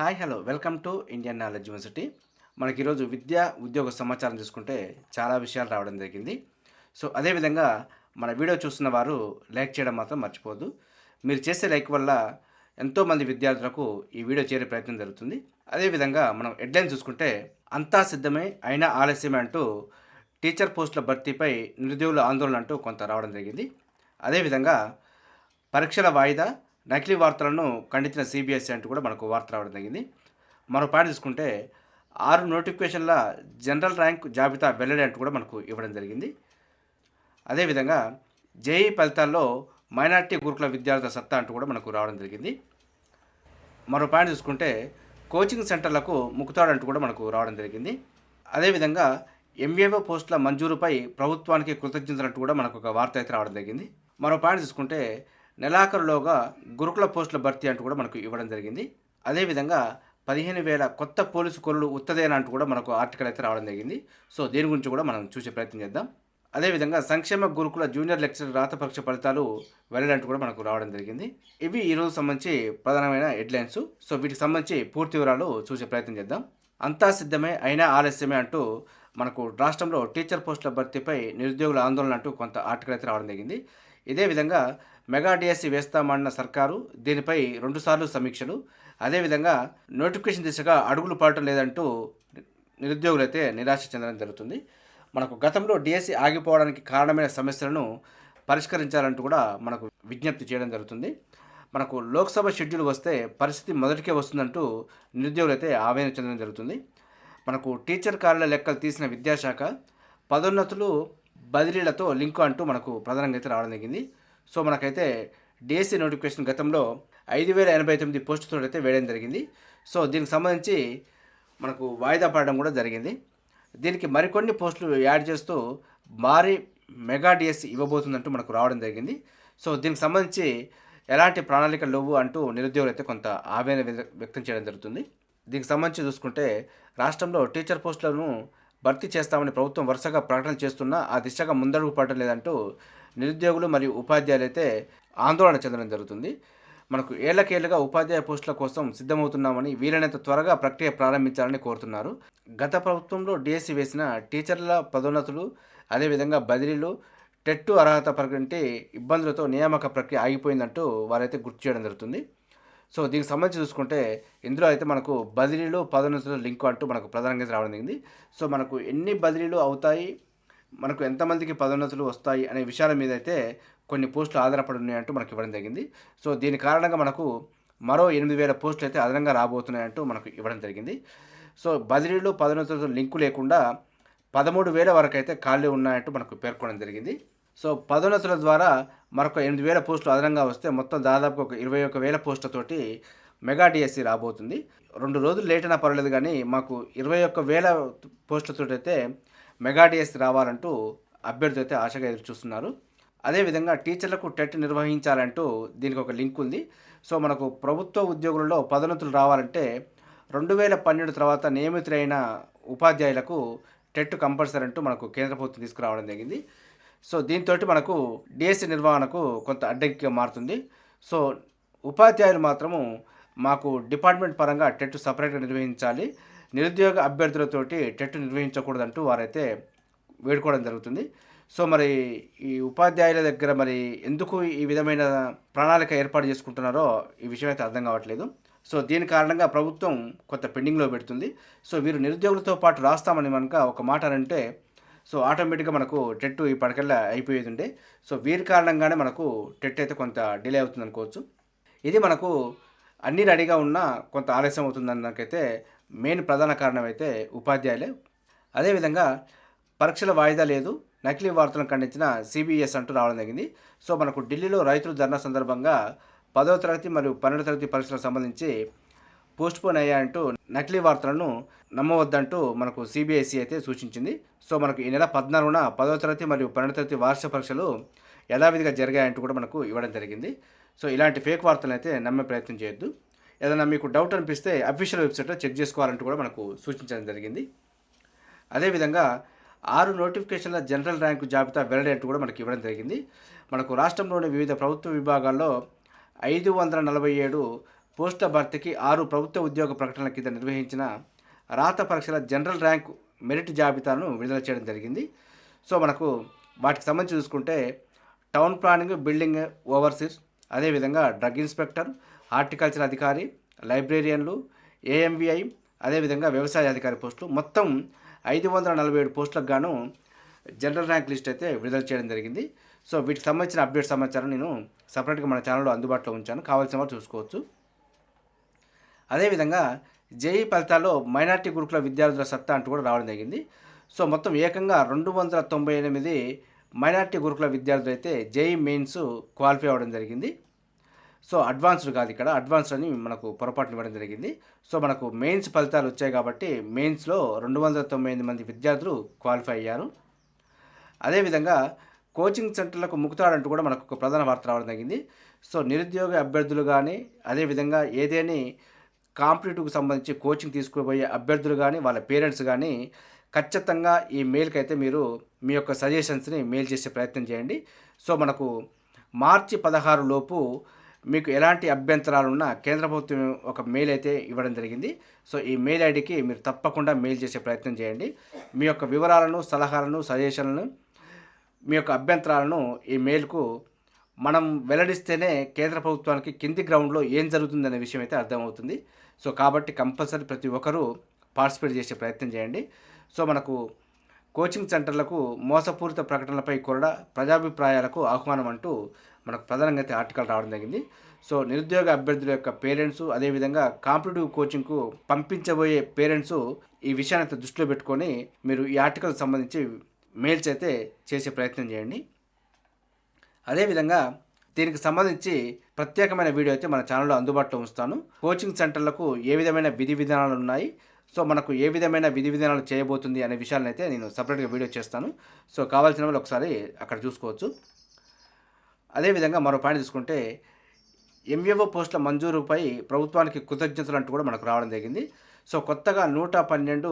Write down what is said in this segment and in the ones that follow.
Hi hello. Welcome to Indian knowledge university. మనకి ఈరోజు విద్య ఉద్యోగ సమాచారం చూసుకుంటే చాలా విషయాలు రావడం జరిగింది. సో అదేవిధంగా మన వీడియో చూస్తున్న వారు లైక్ చేయడం మాత్రం మర్చిపోదు మీరు చేసే లైక్ వల్ల ఎంతోమంది విద్యార్థులకు ఈ వీడియో చేరే ప్రయత్నం జరుగుతుంది. అదేవిధంగా మనం హెడ్లైన్ చూసుకుంటే అంతా సిద్ధమే అయినా ఆలస్యమే అంటూ టీచర్ పోస్టుల భర్తీపై నిరుద్యోగుల ఆందోళన అంటూ కొంత రావడం జరిగింది. అదేవిధంగా పరీక్షల వాయిదా నకిలీ వార్తలను ఖండించిన సిబిఎస్ఈ అంటూ కూడా మనకు వార్త రావడం జరిగింది. మరో పాయింట్ చూసుకుంటే ఆరు నోటిఫికేషన్ల జనరల్ ర్యాంక్ జాబితా వెల్లడి అంటూ కూడా మనకు ఇవ్వడం జరిగింది. అదేవిధంగా జేఈ ఫలితాల్లో మైనార్టీ గురుకుల విద్యార్థుల సత్తా అంటూ కూడా మనకు రావడం జరిగింది. మరో పాయింట్ చూసుకుంటే కోచింగ్ సెంటర్లకు ముకుతాడు అంటూ కూడా మనకు రావడం జరిగింది. అదేవిధంగా ఎంఏఓ పోస్టుల మంజూరుపై ప్రభుత్వానికి కృతజ్ఞతలు అంటూ కూడా మనకు ఒక వార్త అయితే రావడం జరిగింది. మరో పాయింట్ చూసుకుంటే నెలాఖరులోగా గురుకుల పోస్టుల భర్తీ అంటూ కూడా మనకు ఇవ్వడం జరిగింది. అదేవిధంగా పదిహేను వేల కొత్త పోలీసు కొలులు ఉత్తదేనా అంటూ కూడా మనకు ఆర్టికల్ అయితే రావడం జరిగింది. సో దీని గురించి కూడా మనం చూసే ప్రయత్నం చేద్దాం. అదేవిధంగా సంక్షేమ గురుకుల జూనియర్ లెక్చరర్ రాత పరీక్ష ఫలితాలు వెళ్ళడానికి కూడా మనకు రావడం జరిగింది. ఇవి ఈరోజు సంబంధించి ప్రధానమైన హెడ్లైన్స్. సో వీటికి సంబంధించి పూర్తి వివరాలు చూసే ప్రయత్నం చేద్దాం. అంతా సిద్ధమే అయినా ఆలస్యమే అంటూ మనకు రాష్ట్రంలో టీచర్ పోస్టుల భర్తీపై నిరుద్యోగుల ఆందోళన అంటూ కొంత ఆర్టికల్ అయితే రావడం జరిగింది. ఇదే విధంగా మెగా డిఎస్సి వేస్తామన్న సర్కారు దీనిపై రెండుసార్లు సమీక్షలు. అదేవిధంగా నోటిఫికేషన్ దిశగా అడుగులు పడటం లేదంటూ నిరుద్యోగులు అయితే నిరాశ చెందడం జరుగుతుంది. మనకు గతంలో డిఎస్సి ఆగిపోవడానికి కారణమైన సమస్యలను పరిష్కరించాలంటూ కూడా మనకు విజ్ఞప్తి చేయడం జరుగుతుంది. మనకు లోక్సభ షెడ్యూల్ వస్తే పరిస్థితి మొదటికే వస్తుందంటూ నిరుద్యోగులు అయితే ఆవేదన చెందడం జరుగుతుంది. మనకు టీచర్ కార్యాలయ లెక్కలు తీసిన విద్యాశాఖ పదోన్నతులు బదిలీలతో లింకు అంటూ మనకు ప్రధానంగా అయితే రావడం జరిగింది. సో మనకైతే డిఎస్సి నోటిఫికేషన్ గతంలో ఐదు వేల ఎనభై తొమ్మిది పోస్టుతో అయితే వేయడం జరిగింది. సో దీనికి సంబంధించి మనకు వాయిదా పడడం కూడా జరిగింది. దీనికి మరికొన్ని పోస్టులు యాడ్ చేస్తూ భారీ మెగా డిఎస్సి ఇవ్వబోతుందంటూ మనకు రావడం జరిగింది. సో దీనికి సంబంధించి ఎలాంటి ప్రణాళికలు లేవు అంటూ నిరుద్యోగులు అయితే కొంత ఆవేదన వ్యక్తం చేయడం జరుగుతుంది. దీనికి సంబంధించి చూసుకుంటే రాష్ట్రంలో టీచర్ పోస్టులను భర్తీ చేస్తామని ప్రభుత్వం వరుసగా ప్రకటనలు చేస్తున్నా ఆ దిశగా ముందడుగు పడటం లేదంటూ నిరుద్యోగులు మరియు ఉపాధ్యాయులు అయితే ఆందోళన చెందడం జరుగుతుంది. మనకు ఏళ్ళకేళ్ళుగా ఉపాధ్యాయ పోస్టుల కోసం సిద్ధమవుతున్నామని వీలైనంత త్వరగా ప్రక్రియ ప్రారంభించాలని కోరుతున్నారు. గత ప్రభుత్వంలో డిఎస్సి వేసిన టీచర్ల పదోన్నతులు అదేవిధంగా బదిలీలు టెట్టు అర్హత ప్రకటించి ఇబ్బందులతో నియామక ప్రక్రియ ఆగిపోయిందంటూ వారైతే గుర్తు చేయడం జరుగుతుంది. సో దీనికి సంబంధించి చూసుకుంటే ఇందులో అయితే మనకు బదిలీలు పదోన్నతుల లింకు అంటూ మనకు ప్రధానంగా రావడం జరిగింది. సో మనకు ఎన్ని బదిలీలు అవుతాయి మనకు ఎంతమందికి పదోన్నతులు వస్తాయి అనే విషయాల మీద అయితే కొన్ని పోస్టులు ఆధారపడి ఉన్నాయంటూ మనకు ఇవ్వడం జరిగింది. సో దీని కారణంగా మనకు మరో ఎనిమిది వేల పోస్టులు అయితే అదనంగా రాబోతున్నాయంటూ మనకు ఇవ్వడం జరిగింది. సో బదిలీలు పదోన్నతులతో లింకు లేకుండా పదమూడు వేల వరకు అయితే ఖాళీ ఉన్నాయంటూ మనకు పేర్కొనడం జరిగింది. సో పదోన్నతుల ద్వారా మరొక ఎనిమిది వేల పోస్టులు అదనంగా వస్తే మొత్తం దాదాపు ఒక ఇరవై ఒక వేల పోస్టులతోటి మెగా డిఎస్సి రాబోతుంది. రెండు రోజులు లేట్ అయినా పర్వాలేదు కానీ మాకు ఇరవై ఒక్క వేల పోస్టులతో అయితే మెగా డిఎస్ రావాలంటూ అభ్యర్థులు అయితే ఆశగా ఎదురు చూస్తున్నారు. అదేవిధంగా టీచర్లకు టెట్ నిర్వహించాలంటూ దీనికి ఒక లింక్ ఉంది. సో మనకు ప్రభుత్వ ఉద్యోగులలో పదోన్నతులు రావాలంటే రెండు వేల పన్నెండు తర్వాత నియమితులైన ఉపాధ్యాయులకు టెట్ కంపల్సరీ అంటూ మనకు కేంద్ర ప్రభుత్వం తీసుకురావడం జరిగింది. సో దీంతో మనకు డిఎస్సి నిర్వహణకు కొంత అడ్డంకిగా మారుతుంది. సో ఉపాధ్యాయులు మాత్రము మాకు డిపార్ట్మెంట్ పరంగా టెట్ సపరేట్గా నిర్వహించాలి. నిరుద్యోగ అభ్యర్థులతోటి టెట్ నిర్వహించకూడదంటూ వారైతే వేడుకోవడం జరుగుతుంది. సో మరి ఈ ఉపాధ్యాయుల దగ్గర మరి ఎందుకు ఈ విధమైన ప్రణాళిక ఏర్పాటు చేసుకుంటున్నారో ఈ విషయం అయితే అర్థం కావట్లేదు. సో దీని కారణంగా ప్రభుత్వం కొంత పెండింగ్లో పెడుతుంది. సో వీరు నిరుద్యోగులతో పాటు రాస్తామని మనక ఒక మాట అని అంటే సో ఆటోమేటిక్గా మనకు టెట్ ఇప్పటికల్లా అయిపోయేది ఉండే సో వీరి కారణంగానే మనకు టెట్ అయితే కొంత డిలే అవుతుంది అనుకోవచ్చు ఇది మనకు అన్ని రెడీగా ఉన్న కొంత ఆలస్యం అవుతుందని నాకైతే మెయిన్ ప్రధాన కారణం అయితే ఉపాధ్యాయులే. అదేవిధంగా పరీక్షల వాయిదా లేదు. నకిలీ వార్తలను ఖండించిన సిబిఎస్ అంటూ రావడం జరిగింది. సో మనకు ఢిల్లీలో రైతులు ధర్నా సందర్భంగా పదవ తరగతి మరియు పన్నెండవ తరగతి పరీక్షలకు సంబంధించి పోస్ట్పోన్ అయ్యాయంటూ నకిలీ వార్తలను నమ్మవద్దంటూ మనకు సిబిఎస్ఈ అయితే సూచించింది. సో మనకు ఈ నెల పద్నాలుగున పదవ తరగతి మరియు పన్నెండవ తరగతి వార్షిక పరీక్షలు యథావిధిగా జరిగాయంటూ కూడా మనకు ఇవ్వడం జరిగింది. సో ఇలాంటి ఫేక్ వార్తలను అయితే నమ్మే ప్రయత్నం చేయొద్దు. ఏదైనా మీకు డౌట్ అనిపిస్తే అఫీషియల్ వెబ్సైట్లో చెక్ చేసుకోవాలంటూ కూడా మనకు సూచించడం జరిగింది. అదేవిధంగా ఆరు నోటిఫికేషన్ల జనరల్ ర్యాంకు జాబితా వెల్లడి అంటూ కూడా మనకి ఇవ్వడం జరిగింది. మనకు రాష్ట్రంలోని వివిధ ప్రభుత్వ విభాగాల్లో ఐదు వందల నలభై ఏడు పోస్టుల భర్తీకి ఆరు ప్రభుత్వ ఉద్యోగ ప్రకటనల కింద నిర్వహించిన రాత పరీక్షల జనరల్ ర్యాంక్ మెరిట్ జాబితాను విడుదల చేయడం జరిగింది. సో మనకు వాటికి సంబంధించి చూసుకుంటే టౌన్ ప్లానింగ్ బిల్డింగ్ ఓవర్సీస్ అదేవిధంగా డ్రగ్ ఇన్స్పెక్టర్ హార్టికల్చర్ అధికారి లైబ్రేరియన్లు ఏఎంవిఐ అదేవిధంగా వ్యవసాయ అధికారి పోస్టులు. మొత్తం ఐదు వందల నలభై ఏడు పోస్టులకు గాను జనరల్ ర్యాంక్ లిస్ట్ అయితే విడుదల చేయడం జరిగింది. సో వీటికి సంబంధించిన అప్డేట్ సమాచారం నేను సపరేట్గా మన ఛానల్లో అందుబాటులో ఉంచాను. కావాల్సిన వారు చూసుకోవచ్చు. అదేవిధంగా జేఈ ఫలితాల్లో మైనార్టీ గురుకుల విద్యార్థుల సత్తా అంటూ కూడా రావడం జరిగింది. సో మొత్తం ఏకంగా రెండు వందల తొంభై ఎనిమిది మైనార్టీ గురుకుల విద్యార్థులు అయితే జేఈ మెయిన్స్ క్వాలిఫై అవ్వడం జరిగింది. సో అడ్వాన్స్డ్ కాదు ఇక్కడ. అడ్వాన్స్డ్ అని మనకు పొరపాటున ఇవ్వడం జరిగింది. సో మనకు మెయిన్స్ ఫలితాలు వచ్చాయి కాబట్టి మెయిన్స్లో రెండు వందల తొంభై ఎనిమిది మంది విద్యార్థులు క్వాలిఫై అయ్యారు. అదేవిధంగా కోచింగ్ సెంటర్లకు ముక్తాడంటూ కూడా మనకు ఒక ప్రధాన వార్త రావడం జరిగింది. సో నిరుద్యోగ అభ్యర్థులు కానీ అదేవిధంగా ఏదేని కాంపిటేటివ్కి సంబంధించి కోచింగ్ తీసుకుపోయే అభ్యర్థులు కానీ వాళ్ళ పేరెంట్స్ కానీ ఖచ్చితంగా ఈ మెయిల్కి అయితే మీరు మీ యొక్క సజెషన్స్ని మెయిల్ చేసే ప్రయత్నం చేయండి. సో మనకు మార్చి పదహారు లోపు మీకు ఎలాంటి అభ్యంతరాలు ఉన్నా కేంద్ర ప్రభుత్వం ఒక మెయిల్ అయితే ఇవ్వడం జరిగింది. సో ఈ మెయిల్ ఐడికి మీరు తప్పకుండా మెయిల్ చేసే ప్రయత్నం చేయండి. మీ యొక్క వివరాలను సలహాలను సజెషన్లను మీ యొక్క అభ్యంతరాలను ఈ మెయిల్కు మనం వెల్లడిస్తేనే కేంద్ర ప్రభుత్వానికి కింది గ్రౌండ్లో ఏం జరుగుతుందనే విషయం అయితే అర్థమవుతుంది. సో కాబట్టి కంపల్సరీ ప్రతి ఒక్కరూ పార్టిసిపేట్ చేసే ప్రయత్నం చేయండి. సో మనకు కోచింగ్ సెంటర్లకు మోసపూరిత ప్రకటనలపై కూడా ప్రజాభిప్రాయాలకు ఆహ్వానం అంటూ మనకు ప్రధానంగా అయితే ఆర్టికల్ రావడం జరిగింది. సో నిరుద్యోగ అభ్యర్థుల యొక్క పేరెంట్స్ అదేవిధంగా కాంపిటేటివ్ కోచింగ్కు పంపించబోయే పేరెంట్స్ ఈ విషయాన్ని అయితే దృష్టిలో పెట్టుకొని మీరు ఈ ఆర్టికల్ సంబంధించి మెయిల్స్ అయితే చేసే ప్రయత్నం చేయండి. అదేవిధంగా దీనికి సంబంధించి ప్రత్యేకమైన వీడియో అయితే మన ఛానల్లో అందుబాటులో ఉంచుతాను. కోచింగ్ సెంటర్లకు ఏ విధమైన విధి విధానాలు ఉన్నాయి? సో మనకు ఏ విధమైన విధి విధానాలు చేయబోతుంది అనే విషయాలను అయితే నేను సపరేట్గా వీడియో చేస్తాను. సో కావాల్సిన వాళ్ళు ఒకసారి అక్కడ చూసుకోవచ్చు. అదేవిధంగా మరో పాయింట్ తీసుకుంటే ఎంఏఓ పోస్టుల మంజూరుపై ప్రభుత్వానికి కృతజ్ఞతలు అంటూ కూడా మనకు రావడం జరిగింది. సో కొత్తగా నూట పన్నెండు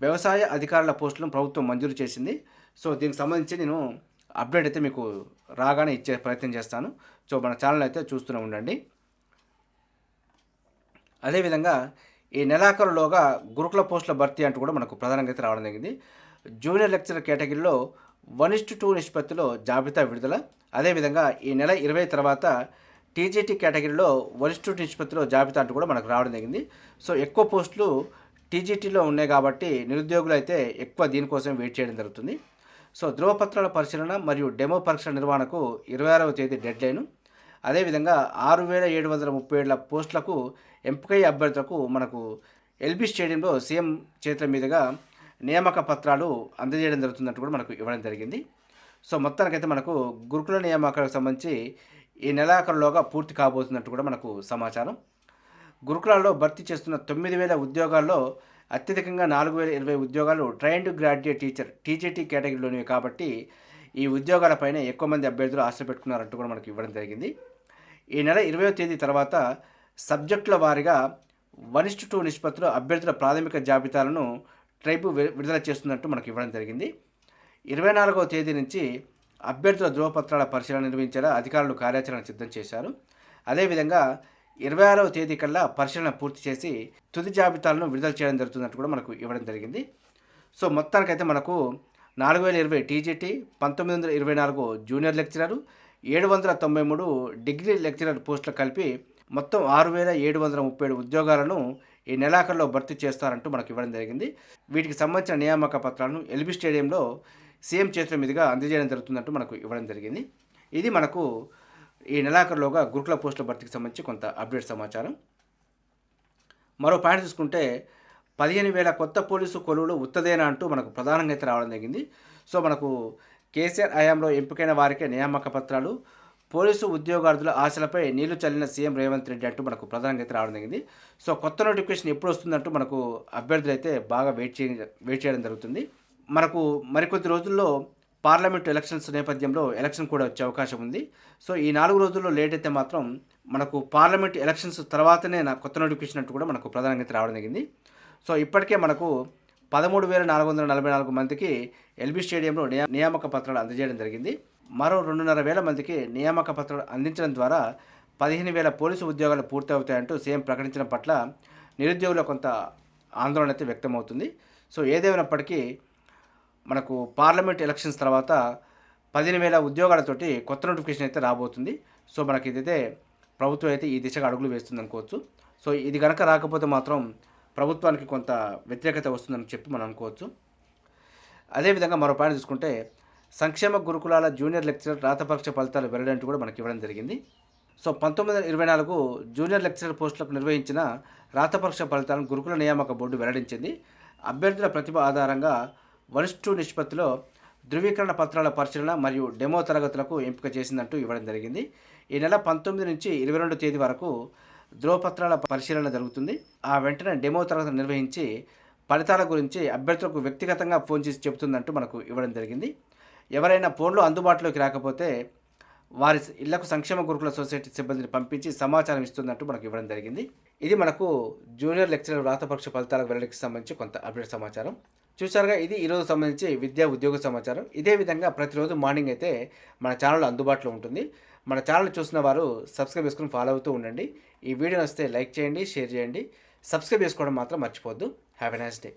వ్యవసాయ అధికారుల పోస్టులను ప్రభుత్వం మంజూరు చేసింది. సో దీనికి సంబంధించి నేను అప్డేట్ అయితే మీకు రాగానే ఇచ్చే ప్రయత్నం చేస్తాను. సో మన ఛానల్ అయితే చూస్తూనే ఉండండి. అదేవిధంగా ఈ నెలాఖరులోగా గురుకుల పోస్టుల భర్తీ అంటూ కూడా మనకు ప్రధానంగా అయితే రావడం జరిగింది. జూనియర్ లెక్చరర్ కేటగిరీలో వన్ ఇస్టు టూ నిష్పత్తిలో జాబితా విడుదల. అదేవిధంగా ఈ నెల ఇరవై తర్వాత టీజీటీ కేటగిరీలో వన్ ఇస్టు నిష్పత్తిలో జాబితా అంటూ కూడా మనకు రావడం జరిగింది. సో ఎక్కువ పోస్టులు టీజీటీలో ఉన్నాయి కాబట్టి నిరుద్యోగులు అయితే ఎక్కువ దీనికోసం వెయిట్ చేయడం జరుగుతుంది. సో ధృవపత్రాల పరిశీలన మరియు డెమో పరీక్షల నిర్వహణకు ఇరవై ఆరవ తేదీ డెడ్ లైను అదేవిధంగా ఆరు వేల ఏడు వందల ముప్పై ఏళ్ళ పోస్టులకు ఎంపికయ్యే అభ్యర్థులకు మనకు ఎల్బీ స్టేడియంలో సీఎం చేతుల మీదుగా నియామక పత్రాలు అందజేయడం జరుగుతుందంటూ కూడా మనకు ఇవ్వడం జరిగింది. సో మొత్తానికైతే మనకు గురుకుల నియామకాలకు సంబంధించి ఈ నెలాఖరులోగా పూర్తి కాబోతున్నట్టు కూడా మనకు సమాచారం. గురుకులాల్లో భర్తీ చేస్తున్న తొమ్మిది వేల ఉద్యోగాల్లో అత్యధికంగా నాలుగు వేల ఇరవై ఉద్యోగాలు ట్రైన్డ్ గ్రాడ్యుయేట్ టీచర్ టీజీటీ కేటగిరీలోనివి కాబట్టి ఈ ఉద్యోగాలపైన ఎక్కువ మంది అభ్యర్థులు ఆశ పెట్టుకున్నారంటూ కూడా మనకు ఇవ్వడం జరిగింది. ఈ నెల ఇరవై తేదీ తర్వాత సబ్జెక్టుల వారీగా వన్ ఇస్టు టూ నిష్పత్తిలో అభ్యర్థుల ప్రాథమిక జాబితాలను ట్రైబు వి- విడుదల చేస్తున్నట్టు మనకు ఇవ్వడం జరిగింది. ఇరవై నాలుగవ తేదీ నుంచి అభ్యర్థుల ధృవపత్రాల పరిశీలన నిర్వహించేలా అధికారులు కార్యాచరణ సిద్ధం చేశారు. అదేవిధంగా ఇరవై ఆరవ తేదీ కల్లా పరిశీలన పూర్తి చేసి తుది జాబితాలను విడుదల చేయడం జరుగుతున్నట్టు కూడా మనకు ఇవ్వడం జరిగింది. సో మొత్తానికైతే మనకు నాలుగు వేల ఇరవై టీజీటీ పంతొమ్మిది వందల ఇరవై నాలుగు జూనియర్ లెక్చరర్ ఏడు వందల తొంభై మూడు డిగ్రీ లెక్చరర్ పోస్టులు కలిపి మొత్తం ఆరు వేల ఏడు వందల ముప్పై ఏడు ఉద్యోగాలను ఈ నెలాఖరులో భర్తీ చేస్తారంటూ మనకు ఇవ్వడం జరిగింది. వీటికి సంబంధించిన నియామక పత్రాలను ఎల్బీ స్టేడియంలో సీఎం చేతుల మీదుగా అందజేయడం జరుగుతుందంటూ మనకు ఇవ్వడం జరిగింది. ఇది మనకు ఈ నెలాఖరులోగా గురుకుల పోస్టుల భర్తీకి సంబంధించి కొంత అప్డేట్ సమాచారం. మరో పాయింట్ చూసుకుంటే పదిహేను వేల కొత్త పోలీసు కొలువులు ఉత్తదేనా అంటూ మనకు ప్రధానంగా అయితే రావడం జరిగింది. సో మనకు కేసీఆర్ హయాంలో ఎంపికైన వారికే నియామక పత్రాలు పోలీసు ఉద్యోగార్థుల ఆశలపై నీళ్ళు చల్లిన సీఎం రేవంత్ రెడ్డి అంటూ మనకు ప్రధానంగా అయితే రావడం జరిగింది. సో కొత్త నోటిఫికేషన్ ఎప్పుడు వస్తుందంటూ మనకు అభ్యర్థులు అయితే బాగా వెయిట్ చేయ వెయిట్ చేయడం జరుగుతుంది. మనకు మరికొద్ది రోజుల్లో పార్లమెంట్ ఎలక్షన్స్ నేపథ్యంలో ఎలక్షన్ కూడా వచ్చే అవకాశం ఉంది. సో ఈ నాలుగు రోజుల్లో లేట్ అయితే మాత్రం మనకు పార్లమెంట్ ఎలక్షన్స్ తర్వాతనే నా కొత్త నోటిఫికేషన్ అంటూ కూడా మనకు ప్రధానంగా అయితే రావడం జరిగింది. సో ఇప్పటికే మనకు పదమూడు వేల నాలుగు వందల నలభై నాలుగు మందికి ఎల్బీ స్టేడియంలో నియామక పత్రాలు అందజేయడం జరిగింది. మరో రెండున్నర వేల మందికి నియామక పత్రాలు అందించడం ద్వారా పదిహేను వేల పోలీసు ఉద్యోగాలు పూర్తవుతాయంటూ సీఎం ప్రకటించడం పట్ల నిరుద్యోగుల కొంత ఆందోళన అయితే వ్యక్తమవుతుంది. సో ఏదేమైనప్పటికీ మనకు పార్లమెంట్ ఎలక్షన్స్ తర్వాత పదిహేను వేల ఉద్యోగాలతోటి కొత్త నోటిఫికేషన్ అయితే రాబోతుంది. సో మనకి ఇదైతే ప్రభుత్వం అయితే ఈ దిశగా అడుగులు వేస్తుంది అనుకోవచ్చు. సో ఇది కనుక రాకపోతే మాత్రం ప్రభుత్వానికి కొంత వ్యతిరేకత వస్తుందని చెప్పి మనం అనుకోవచ్చు. అదేవిధంగా మరో పాయింట్ చూసుకుంటే సంక్షేమ గురుకులాల జూనియర్ లెక్చరర్ రాతపరీక్ష ఫలితాలు వెల్లడంటూ కూడా మనకి ఇవ్వడం జరిగింది. సో పంతొమ్మిది వందల ఇరవై నాలుగు జూనియర్ లెక్చరర్ పోస్టులకు నిర్వహించిన రాతపరీక్ష ఫలితాలను గురుకుల నియామక బోర్డు వెల్లడించింది. అభ్యర్థుల ప్రతిభ ఆధారంగా వరిష్ఠు నిష్పత్తిలో ధృవీకరణ పత్రాల పరిశీలన మరియు డెమో తరగతులకు ఎంపిక చేసిందంటూ ఇవ్వడం జరిగింది. ఈ నెల పంతొమ్మిది నుంచి ఇరవై రెండు తేదీ వరకు ధ్రువపత్రాల పరిశీలన జరుగుతుంది. ఆ వెంటనే డెమో తరగతి నిర్వహించి ఫలితాల గురించి అభ్యర్థులకు వ్యక్తిగతంగా ఫోన్ చేసి చెబుతుందంటూ మనకు ఇవ్వడం జరిగింది. ఎవరైనా ఫోన్లో అందుబాటులోకి రాకపోతే వారి ఇళ్ళకు సంక్షేమ గురుకుల సొసైటీ సిబ్బందిని పంపించి సమాచారం ఇస్తున్నట్టు మనకు ఇవ్వడం జరిగింది. ఇది మనకు జూనియర్ లెక్చరర్ వ్రాతపక్ష ఫలితాలకు వెల్లడికి సంబంధించి కొంత అప్డేట్ సమాచారం. చూసారుగా ఇది ఈరోజు సంబంధించి విద్యా ఉద్యోగ సమాచారం. ఇదే విధంగా ప్రతిరోజు మార్నింగ్ అయితే మన ఛానల్ అందుబాటులో ఉంటుంది. మన ఛానల్ చూసిన వారు సబ్స్క్రైబ్ చేసుకుని ఫాలో అవుతూ ఉండండి. ఈ వీడియో వస్తే లైక్ చేయండి షేర్ చేయండి. సబ్స్క్రైబ్ చేసుకోవడం మాత్రం మర్చిపోద్దు హ్యావ్ ఎ నైస్ డే